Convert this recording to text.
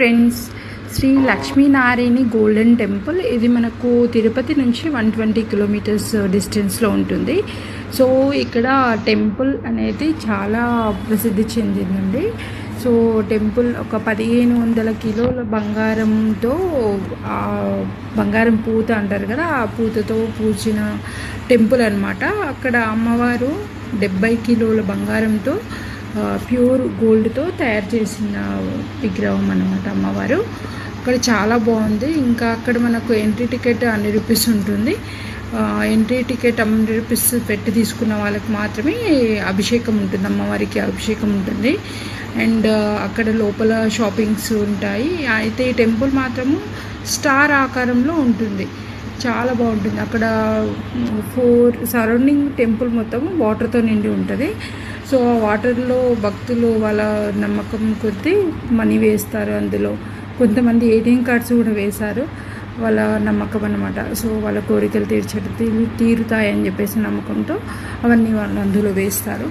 Friends Shri Lakshminarayani golden temple ఇది మనకు తిరుపతి నుంచి వన్ ట్వంటీ కిలోమీటర్స్ డిస్టెన్స్లో ఉంటుంది. సో ఇక్కడ టెంపుల్ అనేది చాలా ప్రసిద్ధి చెందిందండి. సో టెంపుల్ ఒక పదిహేను వందల కిలోల బంగారంతో బంగారం పూత అంటారు కదా ఆ పూతతో పూచిన టెంపుల్ అనమాట అక్కడ అమ్మవారు డెబ్బై కిలోల బంగారంతో ప్యూర్ గోల్డ్తో తయారు చేసిన విగ్రహం అనమాట అమ్మవారు. అక్కడ చాలా బాగుంది. ఇంకా అక్కడ మనకు ఎంట్రీ టికెట్ హండ్రెడ్ రూపీస్ ఉంటుంది. ఎంట్రీ టికెట్ హండ్రెడ్ రూపీస్ పెట్టి తీసుకున్న వాళ్ళకి మాత్రమే అభిషేకం ఉంటుంది. అమ్మవారికి అభిషేకం ఉంటుంది. అండ్ అక్కడ లోపల షాపింగ్స్ ఉంటాయి. అయితే ఈ టెంపుల్ మాత్రము స్టార్ ఆకారంలో ఉంటుంది. చాలా బాగుంటుంది. అక్కడ ఫోర్ సరౌండింగ్ టెంపుల్ మొత్తం వాటర్తో నిండి ఉంటుంది. సో ఆ వాటర్లో భక్తులు వాళ్ళ నమ్మకం కొద్దీ మనీ వేస్తారు అందులో. కొంతమంది ఏటీఎం కార్డ్స్ కూడా వేశారు. వాళ్ళ నమ్మకం అనమాట సో వాళ్ళ కోరికలు తీర్చ తీరుతాయని చెప్పేసి నమ్మకంతో అవన్నీ వాళ్ళు అందులో వేస్తారు.